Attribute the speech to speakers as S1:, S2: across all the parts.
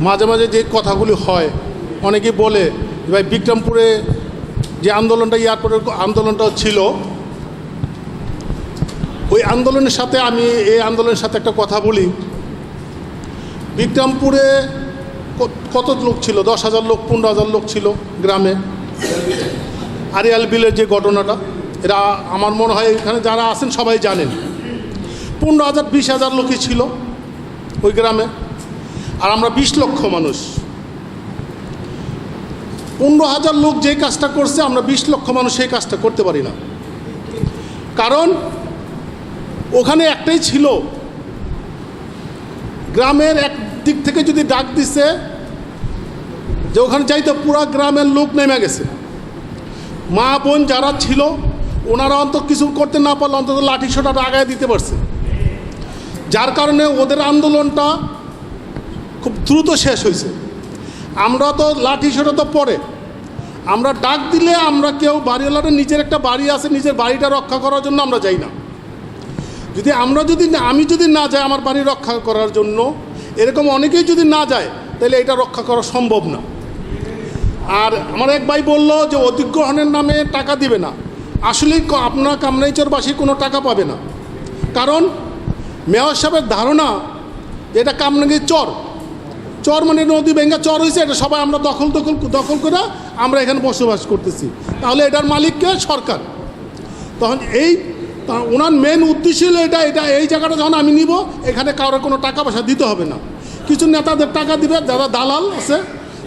S1: মাঝে মাঝে যে কথাগুলি হয় অনেকেই বলে ভাই বিক্রমপুরে যে আন্দোলনটা এয়ারপোর্টের আন্দোলনটা ছিল। ওই আন্দোলনের সাথে আমি এই আন্দোলনের সাথে একটা কথা বলি। বিক্রমপুরে কত লোক ছিল? দশ হাজার লোক, পনেরো হাজার লোক ছিল গ্রামে। আরিয়াল বিলের যে ঘটনাটা, এরা আমার মনে হয় এখানে যারা আছেন সবাই জানেন। পনেরো হাজার, বিশ হাজার লোকই ছিল ওই গ্রামে। আর আমরা বিশ লক্ষ মানুষ। পনেরো হাজার লোক যে কাজটা করছে, আমরা বিশ লক্ষ মানুষ সেই কাজটা করতে পারি না। কারণ ওখানে একটাই ছিল, গ্রামের এক দিক থেকে যদি ডাক দিছে, যে ওখানে যাইতে পুরো গ্রামের লোক নেমে গেছে। মা বোন যারা ছিল, ওনারা অন্তত কিছু করতে না পারলে অন্তত লাঠি সোটাটা আগায় দিতে পারছে। যার কারণে ওদের আন্দোলনটা খুব দ্রুত শেষ হয়েছে। আমরা তো লাঠি সোটা তো পরে। আমরা ডাক দিলে আমরা কেউ বাড়িওয়ালাটা নিজের একটা বাড়ি আছে, নিজের বাড়িটা রক্ষা করার জন্য আমরা যাই না। যদি আমরা যদি আমি যদি না যাই আমার বাড়ি রক্ষা করার জন্য, এরকম অনেকেই যদি না যায়, তাহলে এটা রক্ষা করা সম্ভব না। আর আমার এক ভাই বলল যে, অধিগ্রহণের নামে টাকা দিবে না। আসলেই আপনার কামরাইচরবাসী কোনো টাকা পাবে না। কারণ মেয়র সাহেবের ধারণা, এটা কামরাঙ্গির চর চর মানে নদী ভেঙ্গা চর হয়েছে এটা সবাই আমরা দখল দখল দখল করে আমরা এখানে বসবাস করতেছি। তাহলে এটার মালিককে সরকার। তখন এই ওনার মেন উদ্দেশ্য ছিল এটা এটা এই জায়গাটা যখন আমি নিব, এখানে কারোর কোনো টাকা পয়সা দিতে হবে না। কিছু নেতাদের টাকা দিবে, যারা দালাল আছে,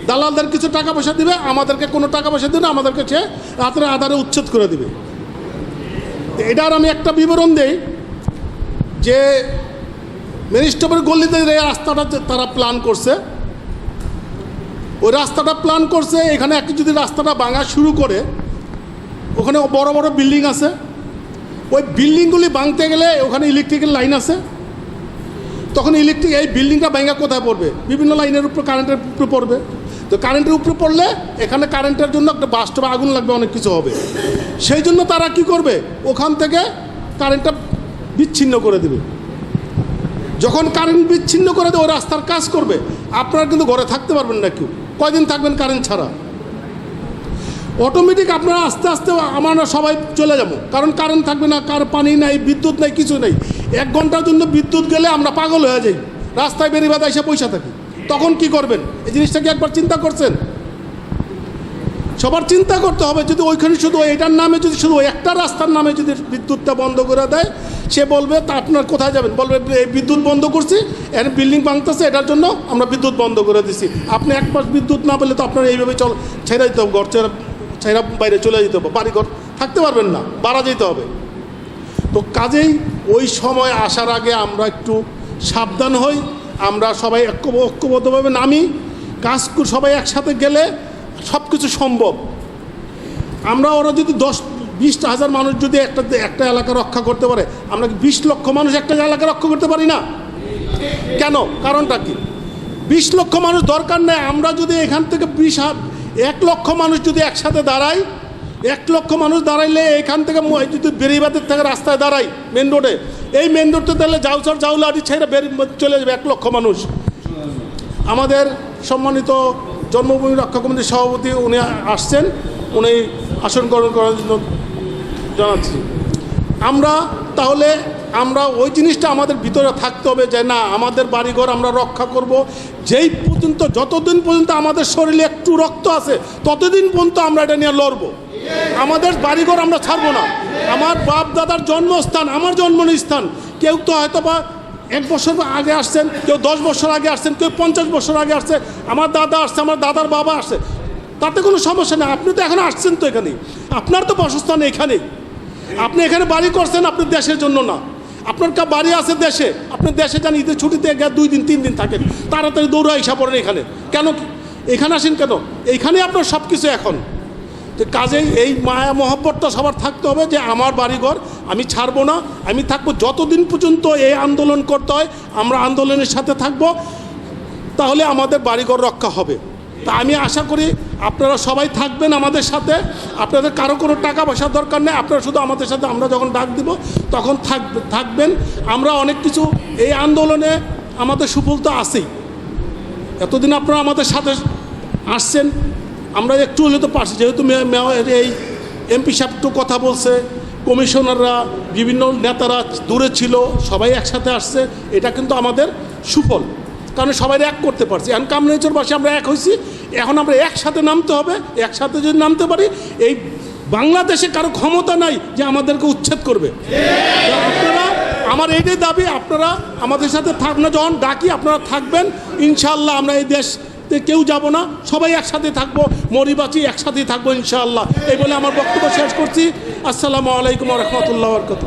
S1: দালালদের কিছু টাকা পয়সা দিবে, আমাদেরকে কোনো টাকা পয়সা দিবে না, আমাদেরকে সে রাত্রে আধারে উচ্ছেদ করে দিবে। এটার আমি একটা বিবরণ দেই, যে মেরিস্টপের গল্লিতে এই রাস্তাটা তারা প্ল্যান করছে, ওই রাস্তাটা প্ল্যান করছে, এখানে একটা যদি রাস্তাটা ভাঙা শুরু করে, ওখানে বড় বড় বিল্ডিং আছে। ওই বিল্ডিংগুলি ভাঙতে গেলে ওখানে ইলেকট্রিক্যাল লাইন আছে। তখন ইলেকট্রিক এই বিল্ডিংটা ভাঙা কোথায় পড়বে? বিভিন্ন লাইনের উপর কারেন্টের উপরে পড়বে। তো কারেন্টের উপরে পড়লে এখানে কারেন্টের জন্য একটা বাস্তবে আগুন লাগবে, অনেক কিছু হবে। সেই জন্য তারা কি করবে? ওখান থেকে কারেন্টটা বিচ্ছিন্ন করে দেবে। যখন কারেন্ট বিচ্ছিন্ন করে দেয় ওই রাস্তার কাজ করবে। আপনারা কিন্তু ঘরে থাকতে পারবেন না কেউ। কয়দিন থাকবেন কারেন্ট ছাড়া? অটোমেটিক আপনারা আস্তে আস্তে আমরা সবাই চলে যাব। কারণ কারেন্ট থাকবে না, কার পানি নাই, বিদ্যুৎ নাই, কিছু নাই। এক ঘণ্টার জন্য বিদ্যুৎ গেলে আমরা পাগল হয়ে যাই। রাস্তায় বেরিয়ে বাদা এসে পয়সা থাকি। তখন কি করবেন? এই জিনিসটা কি একবার চিন্তা করছেন? সবার চিন্তা করতে হবে যদি ওইখানে শুধু এটার নামে যদি শুধু একটা রাস্তার নামে যদি বিদ্যুৎটা বন্ধ করে দেয়, সে বলবে তা আপনার কোথায় যাবেন? বলবে, এই বিদ্যুৎ বন্ধ করছি, এর বিল্ডিং ভাঙতেছে, এটার জন্য আমরা বিদ্যুৎ বন্ধ করে দিছি। আপনি এক মাস বিদ্যুৎ না পেলে তো আপনার এইভাবে চল, ছেড়ে দিতে হবে, ঘর ছেড়ে বাইরে চলে যেতে হবে বাড়ি ঘর থাকতে পারবেন না বাড়া যেতে হবে। তো কাজেই ওই সময় আসার আগে আমরা একটু সাবধান হই, আমরা সবাই ঐক্য ঐক্যবদ্ধভাবে নামি, কাজ সবাই একসাথে গেলে সব কিছু সম্ভব। আমরা ওরা যদি দশ, বিশটা হাজার মানুষ যদি একটা একটা এলাকা রক্ষা করতে পারে, আমরা কি বিশ লক্ষ মানুষ একটা এলাকা রক্ষা করতে পারি না? কেন? কারণটা কি? বিশ লক্ষ মানুষ দরকার নেই, আমরা যদি এখান থেকে বিশ এক লক্ষ মানুষ যদি একসাথে দাঁড়াই, এক লক্ষ মানুষ দাঁড়াইলে এখান থেকে যদি বেরিবাদের থেকে রাস্তায় দাঁড়াই মেন রোডে এই মেন রোডটা তাহলে যাওচর যাওলাটি ছেড়ে বেরি চলে যাবে এক লক্ষ মানুষ। আমাদের সম্মানিত জন্মভূমি রক্ষা কমিটির সভাপতি উনি আসছেন, উনি আসন গ্রহণ করার জন্য জানাচ্ছি। আমরা তাহলে, আমরা ওই জিনিসটা আমাদের ভিতরে থাকতে হবে যে না, আমাদের বাড়িঘর আমরা রক্ষা করব। যেই পর্যন্ত, যতদিন পর্যন্ত আমাদের শরীরে একটু রক্ত আছে, ততদিন পর্যন্ত আমরা এটা নিয়ে লড়বো। আমাদের বাড়িঘর আমরা ছাড়বো না। আমার বাপ দাদার জন্মস্থান, আমার জন্মস্থান, কেউ তো হয়তো বা এক বছর আগে আসছেন, কেউ দশ বছর আগে আসছেন, কেউ পঞ্চাশ বছর আগে আসছে, আমার দাদা আসছে, আমার দাদার বাবা আসছে। তাতে কোনো সমস্যা নেই, আপনি তো এখন আসছেন তো এখানে। আপনার তো বাসস্থান এখানেই আপনি এখানে বাড়ি করছেন আপনি দেশের জন্য না। আপনার কা বাড়ি আছে দেশে, আপনি দেশে যান, ঈদের ছুটিতে দুই দিন, তিন দিন থাকেন। তাড়াতাড়ি দৌড়া হিসাব পড়েন এখানে। কেন এখানে আসেন কেন? এইখানে আপনার সব কিছু এখন। তো কাজেই এই মায়া মহব্বতটা সবার থাকতে হবে যে আমার বাড়িঘর আমি ছাড়বো না, আমি থাকব যতদিন পর্যন্ত এই আন্দোলন করতে হয়, আমরা আন্দোলনের সাথে থাকব, তাহলে আমাদের বাড়িঘর রক্ষা হবে। তা আমি আশা করি আপনারা সবাই থাকবেন আমাদের সাথে, আপনাদের কারও কোনো টাকা পয়সার দরকার নেই, আপনারা শুধু আমাদের সাথে, আমরা যখন ডাক দিব, তখন থাকবে থাকবেন। আমরা অনেক কিছু, এই আন্দোলনে আমাদের সুফল তো আছেই। এতদিন আপনারা আমাদের সাথে আসছেন আমরা একটু হলে তো পারছি, যেহেতু এই এমপি সাহেব তো কথা বলছে, কমিশনাররা, বিভিন্ন নেতারা দূরে ছিল, সবাই একসাথে আসছে, এটা কিন্তু আমাদের সুফল। কারণ সবাই এক করতে পারছি। এখন কামরেচর বাসে আমরা এক হয়েছি, এখন আমরা একসাথে নামতে হবে, একসাথে যদি নামতে পারি, এই বাংলাদেশে কারও ক্ষমতা নাই যে আমাদেরকে উচ্ছেদ করবে। আপনারা, আমার এইটাই দাবি, আপনারা আমাদের সাথে থাক না যখন ডাকি, আপনারা থাকবেন ইনশাল্লাহ আমরা এই দেশ কেউ যাব না, সবাই একসাথে থাকব মরিবাচি একসাথেই থাকব ইনশাআল্লাহ। এই বলে আমার বক্তব্য শেষ করছি। আসসালামু আলাইকুম রহমতুল্লাহ বরকত